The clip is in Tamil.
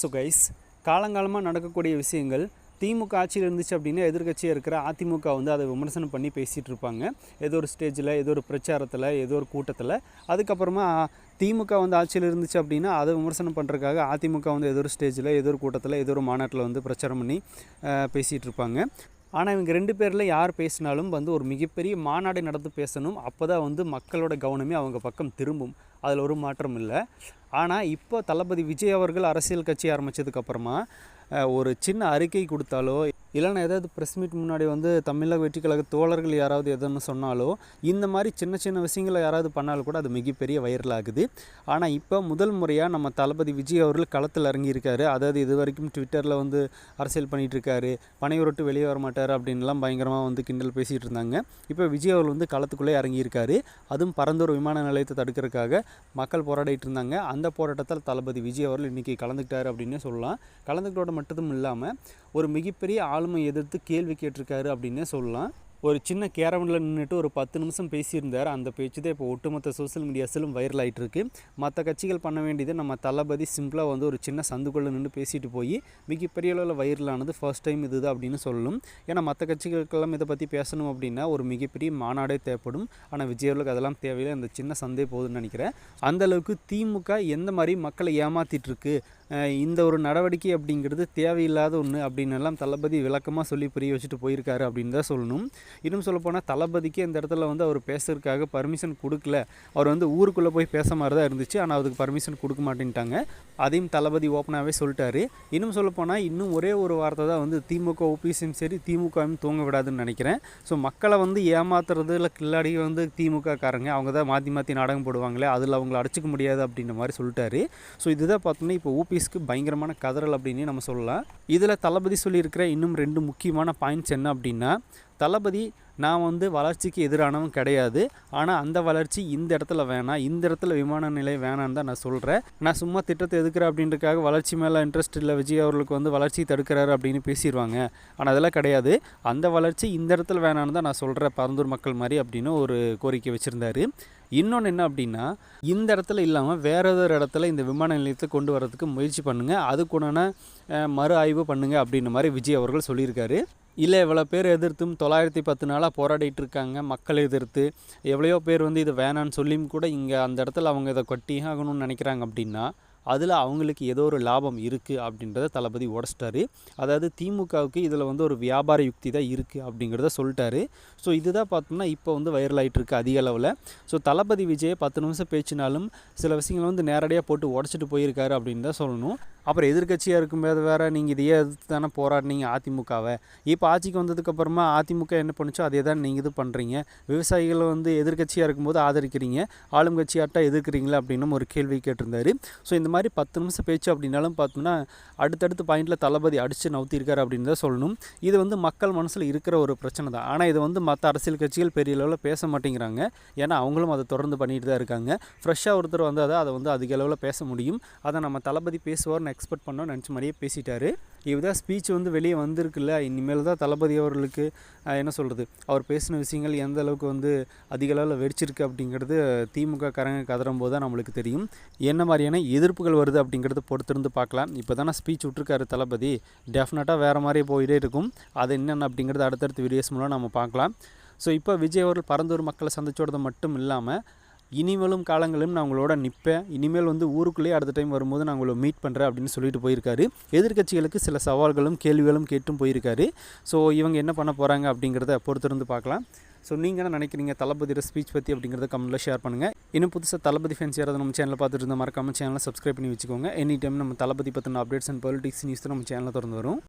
ஸோ கைஸ் காலங்காலமாக நடக்கக்கூடிய விஷயங்கள் திமுக ஆட்சியில் இருந்துச்சு அப்படின்னா எதிர்க்கட்சியாக இருக்கிற அதிமுக வந்து அதை விமர்சனம் பண்ணி பேசிகிட்டு இருப்பாங்க. ஏதோ ஒரு ஸ்டேஜில் ஏதோ ஒரு பிரச்சாரத்தில் ஏதோ ஒரு கூட்டத்தில். அதுக்கப்புறமா திமுக வந்து ஆட்சியில் இருந்துச்சு அப்படின்னா அதை விமர்சனம் பண்ணுறதுக்காக அதிமுக வந்து ஏதோ ஒரு ஸ்டேஜில் ஏதோ ஒரு கூட்டத்தில் ஏதோ ஒரு மாநாட்டில் வந்து பிரச்சாரம் பண்ணி பேசிகிட்டு இருப்பாங்க. ஆனால் இவங்க ரெண்டு பேரில் யார் பேசினாலும் வந்து ஒரு மிகப்பெரிய மாநாடு நடந்து பேசணும். அப்போ தான் வந்து மக்களோட கவனமே அவங்க பக்கம் திரும்பும். அதில் ஒரு மாற்றம் இல்லை. ஆனால் இப்போ தளபதி விஜய் அவர்கள் அரசியல் கட்சி ஆரம்பித்ததுக்கப்புறமா ஒரு சின்ன அறிக்கை கொடுத்தாலோ இல்லைன்னா ஏதாவது ப்ரெஸ் மீட் முன்னாடி வந்து தமிழக வெற்றி கழக தோழர்கள் யாராவது எதுன்னு சொன்னாலோ இந்த மாதிரி சின்ன சின்ன விஷயங்களை யாராவது பண்ணாலும் கூட அது மிகப்பெரிய வைரல் ஆகுது. ஆனால் இப்போ முதல் முறையாக நம்ம தளபதி விஜய் அவர்கள் களத்தில் இறங்கியிருக்காரு. அதாவது இது வரைக்கும் ட்விட்டரில் வந்து அரசியல் பண்ணிகிட்டு இருக்காரு பனையை வெளியே வர மாட்டார் அப்படின்லாம் பயங்கரமாக வந்து கிண்டல் பேசிகிட்டு இருந்தாங்க. இப்போ விஜய் அவர்கள் வந்து களத்துக்குள்ளே இறங்கியிருக்காரு. அதுவும் பரந்தூர் விமான நிலையத்தை தடுக்கிறதுக்காக மக்கள் போராடிட்டு இருந்தாங்க. அந்த போராட்டத்தில் தளபதி விஜய் அவர்கள் இன்றைக்கி கலந்துக்கிட்டாரு அப்படின்னு சொல்லலாம். கலந்துக்கிட்டோட மட்டும் இல்லாமல் ஒரு மிகப்பெரிய ஆளுமை எதிர்த்து கேள்வி கேட்டிருக்காரு அப்படின்னே சொல்லலாம். ஒரு சின்ன கேரவனில் நின்றுட்டு ஒரு பத்து நிமிஷம் பேசியிருந்தார். அந்த பேச்சு தான் இப்போ ஒட்டுமொத்த சோஷியல் மீடியாஸிலும் வைரல் ஆயிட்டு இருக்கு மற்ற கட்சிகள் பண்ண வேண்டியது நம்ம தளபதி சிம்பிளாக வந்து ஒரு சின்ன சந்துக்குள்ளே நின்று பேசிட்டு போய் மிகப்பெரிய அளவில் வைரலானது ஃபர்ஸ்ட் டைம் இதுதான் அப்படின்னு சொல்லணும். ஏன்னா மற்ற கட்சிகளுக்கெல்லாம் இதை பற்றி பேசணும் அப்படின்னா ஒரு மிகப்பெரிய மாநாடே தேவைப்படும். ஆனால் விஜயர்களுக்கு அதெல்லாம் தேவையில்லை. அந்த சின்ன சந்தே போதுன்னு நினைக்கிறேன். அந்த அளவுக்கு திமுக எந்த மாதிரி மக்களை ஏமாத்திட்டு இருக்கு? இந்த ஒரு நடவடிக்கை அப்படிங்கிறது தேவையில்லாத ஒன்று அப்படின்னு எல்லாம் தளபதி விளக்கமாக சொல்லி புரிய வச்சுட்டு போயிருக்காரு அப்படின்னு தான் சொல்லணும். இன்னும் சொல்லப்போனால் தளபதிக்கு இந்த இடத்துல வந்து அவர் பேசுறதுக்காக பர்மிஷன் கொடுக்கல. அவர் வந்து ஊருக்குள்ளே போய் பேச மாதிரி தான் இருந்துச்சு. ஆனால் அதுக்கு பர்மிஷன் கொடுக்க மாட்டேன்ட்டாங்க. அதையும் தளபதி ஓப்பனாகவே சொல்லிட்டாரு. இன்னும் சொல்லப்போனால் இன்னும் ஒரே ஒரு வார்த்தை தான் வந்து திமுக ஓபிஎஸும் சரி திமுகவும் தூங்க விடாதுன்னு நினைக்கிறேன். ஸோ மக்களை வந்து ஏமாத்துறது இல்லை கில்லாடி வந்து திமுக காரங்க அவங்க தான் மாற்றி மாற்றி நாடகம் போடுவாங்களே அதில் அவங்கள அடைச்சிக்க முடியாது அப்படின்ற மாதிரி சொல்லிட்டாரு. ஸோ இதுதான் பார்த்தோன்னா இப்போ மூவிஸ்க்கு பயங்கரமான கதறல் அப்படின்னு நம்ம சொல்லலாம். இதில் தளபதி சொல்லியிருக்கிற இன்னும் ரெண்டு முக்கியமான பாயிண்ட்ஸ் என்ன அப்படின்னா தளபதி நான் வந்து வளர்ச்சிக்கு எதிரானவன் கிடையாது. ஆனால் அந்த வளர்ச்சி இந்த இடத்துல வேணாம் இந்த இடத்துல விமான நிலையம் வேணான்னு தான் நான் சொல்கிறேன் நான் சும்மா திட்டத்தை எதுக்குறேன் அப்படின்றக்காக வளர்ச்சி மேலே இன்ட்ரெஸ்ட் இல்லை விஜய் அவர்களுக்கு வந்து வளர்ச்சி தடுக்கிறாரு அப்படின்னு பேசிடுவாங்க ஆனால் அதெல்லாம் கிடையாது. அந்த வளர்ச்சி இந்த இடத்துல வேணான்னு தான் நான் சொல்கிறேன் பரந்தூர் மக்கள் மாதிரி அப்படின்னு ஒரு கோரிக்கை வச்சுருந்தாரு. இன்னொன்று என்ன அப்படின்னா இந்த இடத்துல இல்லாமல் வேறு ஒரு இடத்துல இந்த விமான நிலையத்தை கொண்டு வரதுக்கு முயற்சி பண்ணுங்கள் அதுக்குண்டான மறு ஆய்வு பண்ணுங்கள் அப்படின்ற மாதிரி விஜய் அவர்கள் சொல்லியிருக்காரு. இல்லை இவ்வளோ பேர் எதிர்த்தும் தொள்ளாயிரத்தி பத்து நாளாக போராடிட்டு இருக்காங்க. மக்கள் எதிர்த்து எவ்வளையோ பேர் வந்து இது வேணான்னு சொல்லியும் கூட இங்கே அந்த இடத்துல அவங்க இதை கொட்டி ஆகணும்னு நினைக்கிறாங்க அப்படின்னா அதில் அவங்களுக்கு ஏதோ ஒரு லாபம் இருக்குது அப்படின்றத தளபதி உடச்சிட்டாரு. அதாவது திமுகவுக்கு இதில் வந்து ஒரு வியாபார யுக்தி தான் இருக்குது அப்படிங்கிறத சொல்லிட்டாரு. ஸோ இதுதான் பார்த்தோம்னா இப்போ வந்து வைரல் ஆயிட்டு அதிக அளவில். ஸோ தளபதி விஜய் பத்து நிமிஷம் பேச்சினாலும் சில விஷயங்களை வந்து நேரடியாக போட்டு உடச்சிட்டு போயிருக்காரு அப்படின்னு தான் சொல்லணும். அப்புறம் எதிர்கட்சியாக இருக்கும்போது வேறு நீங்கள் இதையே எதிர்த்து தானே போராடினீங்க அதிமுகவை. இப்போ ஆட்சிக்கு வந்ததுக்கப்புறமா அதிமுக என்ன பண்ணுச்சோ அதே தான் நீங்கள் இது பண்ணுறீங்க விவசாயிகளை வந்து எதிர்க்கட்சியாக இருக்கும்போது ஆதரிக்கிறீங்க. ஆளும் கட்சியாட்டா எதிர்க்கிறீங்களா அப்படின்னு ஒரு கேள்வி கேட்டிருந்தாரு. ஸோ இந்த மாதிரி பத்து நிமிஷம் பேச்சு அப்படின்னாலும் பார்த்தோம்னா அடுத்தடுத்து பாயிண்டில் தளபதி அடித்து நவுத்திருக்காரு அப்படின்னு தான் சொல்லணும். இது வந்து மக்கள் மனசில் இருக்கிற ஒரு பிரச்சனை தான். ஆனால் இது வந்து மற்ற அரசியல் கட்சிகள் பெரிய அளவில் பேச மாட்டேங்கிறாங்க. ஏன்னா அவங்களும் அதை தொடர்ந்து பண்ணிட்டு தான் இருக்காங்க. ஃப்ரெஷ்ஷாக ஒருத்தர் வந்து அதை அதை வந்து அதிக அளவில் பேச முடியும். அதை நம்ம தளபதி பேசுவார் நெக்ஸ்ட் எக்ஸ்பெக்ட் பண்ணோம் நினச்ச மாதிரியே பேசிட்டாரு. இதுதான் ஸ்பீச் வந்து வெளியே வந்திருக்குல்ல இனிமேல் தான் தளபதி அவர்களுக்கு என்ன சொல்கிறது அவர் பேசின விஷயங்கள் எந்த அளவுக்கு வந்து அதிக அளவில் வெடிச்சிருக்கு அப்படிங்கிறது திமுக கரங்க கதறும் போது தான் நம்மளுக்கு தெரியும். என்ன மாதிரியான எதிர்ப்புகள் வருது அப்படிங்கிறத பொறுத்திருந்து பார்க்கலாம். இப்போ தானே ஸ்பீச் விட்ருக்காரு தளபதி டெஃபினட்டாக வேறு மாதிரி போயிட்டே இருக்கும். அது என்னென்ன அப்படிங்கிறது அடுத்தடுத்த வீடியோஸ் மூலம் நம்ம பார்க்கலாம். ஸோ இப்போ விஜய் அவர்கள் பரந்தூர் மக்களை சந்திச்சோடது மட்டும் இல்லாமல் இனிமேலும் காலங்களிலும் நான் உங்களோட நிற்பேன் இனிமேல் வந்து ஊருக்குள்ளேயே அடுத்த டைம் வரும்போது நான் உங்களை மீட் பண்ணுறேன் அப்படின்னு சொல்லிட்டு போயிருக்காரு. எதிர்க்கட்சிகளுக்கு சில சவால்களும் கேள்விகளும் கேட்டும் போயிருக்காரு. ஸோ இவங்க என்ன பண்ண போகிறாங்க அப்படிங்கிறத பொறுத்திருந்து பார்க்கலாம். ஸோ நீங்கள் என்ன நினைக்கிறீங்க? தளபதியோட ஸ்பீச் பற்றி அப்படிங்கிறத கமெண்ட்டில் ஷேர் பண்ணுங்கள் இன்னும் புதுசாக தளபதி ஃபேன்ஸ் யாராவது நம்ம சேனலில் பார்த்துட்டு இருந்தால் மறக்காம சேனலை சப்ஸ்கிரைப் பண்ணி வச்சுக்கோங்க. எனி டைம் நம்ம தளபதி பற்றின அப்டேட்ஸ் அண்ட் பாலிட்டிக்ஸ் நியூஸ் நம்ம சேனலில் திறந்து வரும்.